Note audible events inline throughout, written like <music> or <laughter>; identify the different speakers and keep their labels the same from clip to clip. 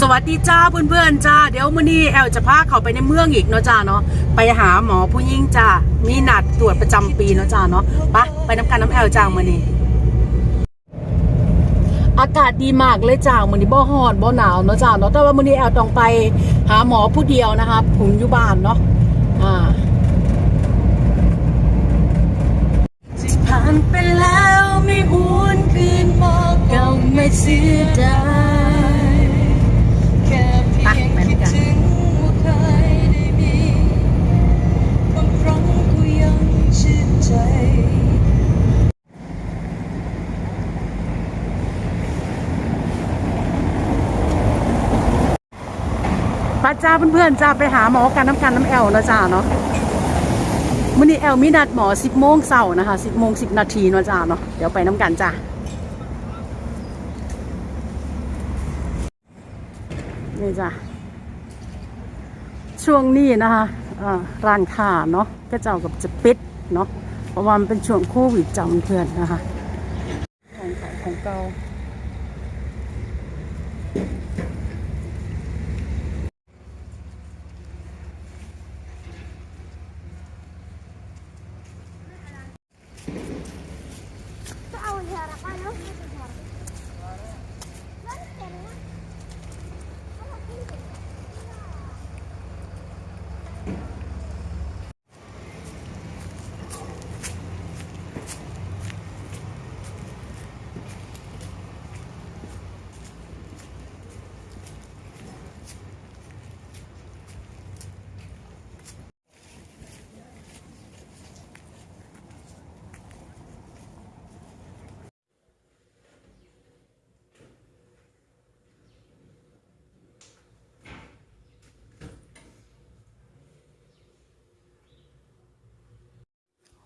Speaker 1: สวัสดีจ้าเพื่อนๆจ้าเดี๋ยวมื้อนี้แอลจะพาเขาไปในเมืองอีกเนาะจ้าเนาะไปหาหมอผู้หญิงจ้ามีนัดตรวจประจำปีเนาะจ้าเนาะไปะไปน้ำกันน้ำแอลจ้ามื้อนี้อากาศดีมากเลยจ้ามื้อนี้บ่ฮ้อนบ่หนาวเนาะจ้าเนาะแต่ว่ามื้อนี้แอลต้องไปหาหมอผู้เดียวนะคะผมอยู่บ้านเนาะอ่าผ่านไปแล้วไม่หวนคืนบอกเก่าไม่เสียดาย
Speaker 2: ค่เพียงคิดถึงว่าเคยได้มีบางครั้งก็ยังชื่น
Speaker 1: ป้าจ้าเพื่อนๆจ้าไปหาหมอกันน้ำกันน้ำแอลนะจ้าเนาะมื้อนี้แอลมีนัดหมอ 10โมงเช้านะคะ 10โมง10 นาทีนาะจ้าเนาะเดี๋ยวไปน้ำกันจ้า นี่จ้ะช่วงนี้นะคะร้านค้าเนาะก็เจ้ากับจะปิดเนาะเพราะว่ามันเป็นช่วงโควิดจำเพื่อนนะคะของขายของเก่า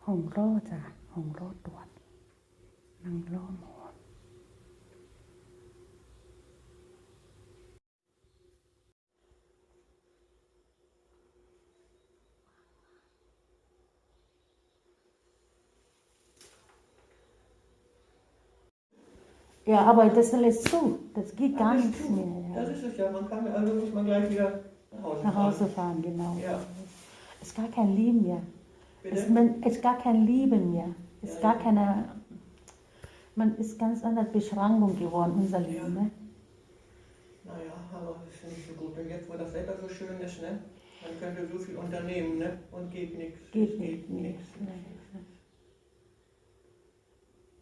Speaker 1: ห้องรอจ้ะห้องรอตรวจนั่งรอหมอ Ja, aber das ist alles zu. Das geht gar nichts mehr. Ja.
Speaker 3: Das ist es ja, man kann, also muss man gleich wieder nach Hause
Speaker 1: Nach Hause
Speaker 3: fahren.
Speaker 1: fahren, genau.
Speaker 3: Ja.
Speaker 1: Es ist gar kein Leben mehr. Es, man, ist gar kein Leben mehr. Es ist gar keine. Man ist ganz anders Beschränkung geworden, unser Leben. Ne?
Speaker 3: Naja, aber das ist ja nicht so gut. Und jetzt, wo das Wetter so schön ist, ne? Man könnte so viel unternehmen, ne? Und geht nichts.
Speaker 1: Geht nicht.
Speaker 3: nichts.
Speaker 1: Nee.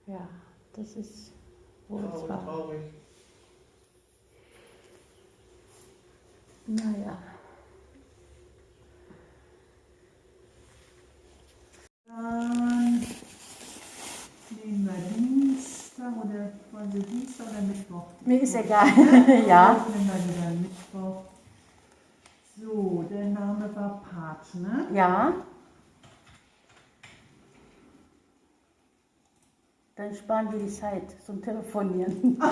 Speaker 1: Ja, das ist wohl
Speaker 3: Traurig, traurig.
Speaker 1: Naja.
Speaker 4: Dann nehmen wir Dienstag oder wollen Sie Dienstag oder Mittwoch?
Speaker 1: Mir ist egal.
Speaker 4: Ja. <laughs>
Speaker 1: ja.
Speaker 4: Nehmen wir wieder Mittwoch. So, der Name war Partner.
Speaker 1: Ja. Dann sparen wir die Zeit zum Telefonieren. <laughs>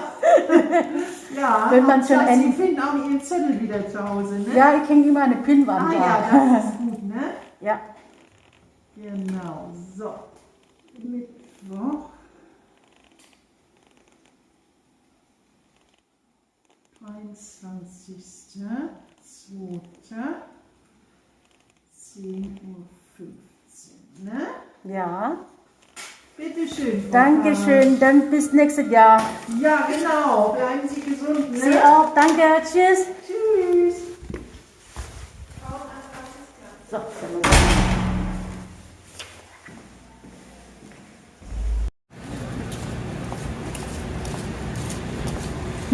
Speaker 4: Ja,
Speaker 1: Wenn man schon
Speaker 4: Schatz, Sie finden auch Ihren Zettel wieder zu Hause, ne?
Speaker 1: Ja, ich hänge immer eine Pinnwand
Speaker 4: Ah
Speaker 1: da.
Speaker 4: ja, das ist gut, ne? <laughs>
Speaker 1: Ja.
Speaker 4: Genau, so. Mittwoch. 23. 2. 10.15 Uhr. Ne?
Speaker 1: Ja.
Speaker 4: Bitte schön. Frau
Speaker 1: Dankeschön. Dann bis nächstes Jahr.
Speaker 4: Ja, genau. Bleiben Sie gesund. Ne?
Speaker 1: Sie auch. Danke. Tschüss.
Speaker 4: Tschüss.
Speaker 1: So,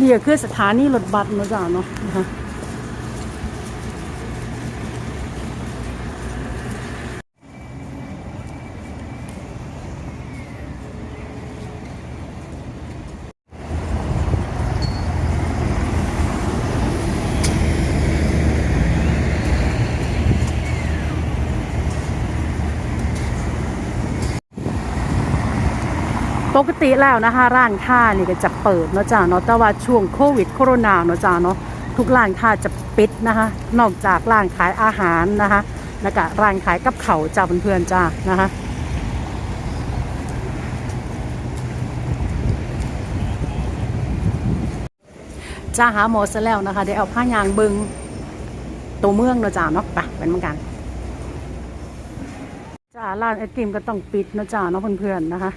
Speaker 1: นี่ก็คือสถานีรถบัสเนาะจ้าเนาะ ปกติแล้วนะคะร้านค้านี่ก็จะเปิดเนาะจ้าเนาะแต่ว่าช่วงโควิดโคโรนาเนาะจ้าเนาะทุกร้านค้าจะปิดนะคะ นอกจากร้านขายอาหารนะคะแล้วก็ร้านขายกับเขาวจ้าเพื่อนๆจ้านะคะจ้าหาหมอซะแล้วนะคะได้เอาผ้ายางบิงตัวเมืองเนาะจ้าเนาะไปเป็นเหมือนกันจ้าร้านไอติมก็ต้องปิดนะจ้าเนาะเพื่อนๆนะคะ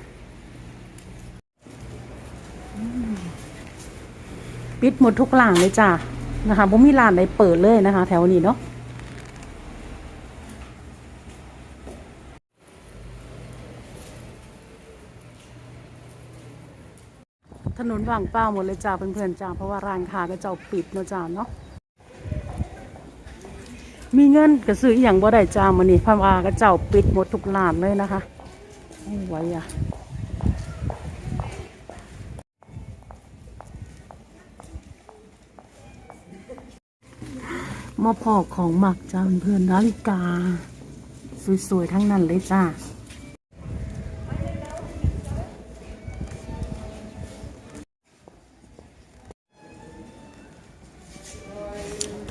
Speaker 1: อืม ปิดหมดทุกร้านเลยจ้านะคะบ่มีร้านไหนเปิดเลยนะคะ แถวนี้เนาะถนนว่างเปล่าหมดเลยจ้าเพื่อนๆจ้าเพราะว่าร้านค้าก็เจ้าปิดเนาะจ้าเนาะมีเงินก็ซื้ออย่างบ่ได้จ้ามื้อนี้เพราะว่าก็เจ้าปิดหมดทุกร้านเลยนะคะโอ้ไหวอะ มอพอกของหมักจ้าเพื่อนนาฬิกา สวยๆทั้งนั้นเลยจ้า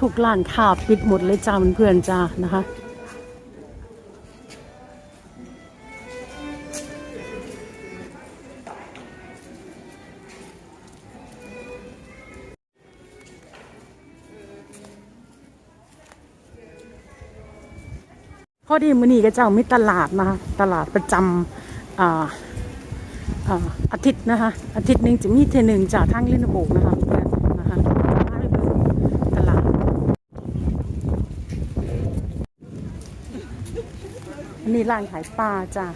Speaker 1: ทุกร้านค้าปิดหมดเลยจ้าเพื่อนๆจ้านะคะ พอดีมื้อนี้ก็เจ้ามีตลาดนะคะตลาดประจำอ่าอ่าอาทิตย์นะคะ อาทิตย์หนึ่งจะมีเทหนึ่งจากทางเล่นโบกนะคะนะคะตลาดอันนี้ร้านขายปลาจ้ะ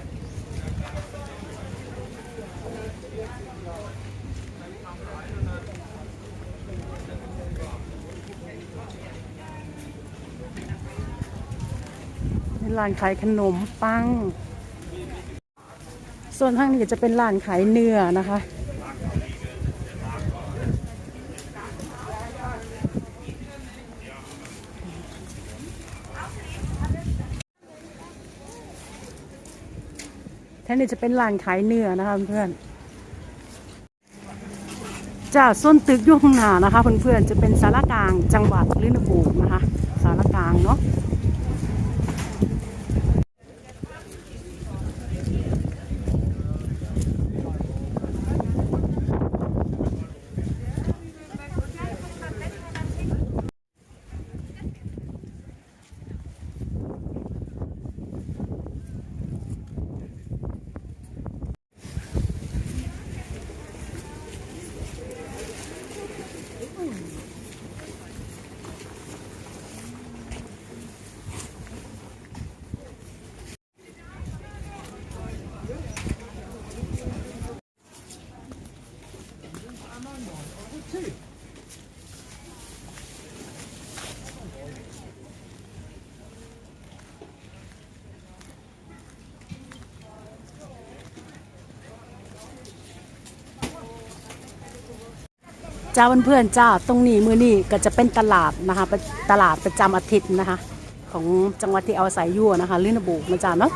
Speaker 1: นี่ร้านขายขนมปัง ส่วนทางนี้จะเป็นร้านขายเนื้อนะคะ ท่างนี้จะเป็นร้านขายเนื้อนะคะเพื่อนจากส้นตึกยุ่งหนานะคะเพื่อนๆจะเป็นสารกลางจังหวัดลินบูนะคะสารกลางเนาะ จ้าเพื่อนๆจ้าตรงนี้มือนี้ก็จะเป็นตลาดนะคะตลาดประจำอาทิตย์นะคะ ของจังหวัดที่เอาศัยอยู่นะคะลินบุกนะจ้าเนาะ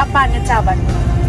Speaker 1: กลั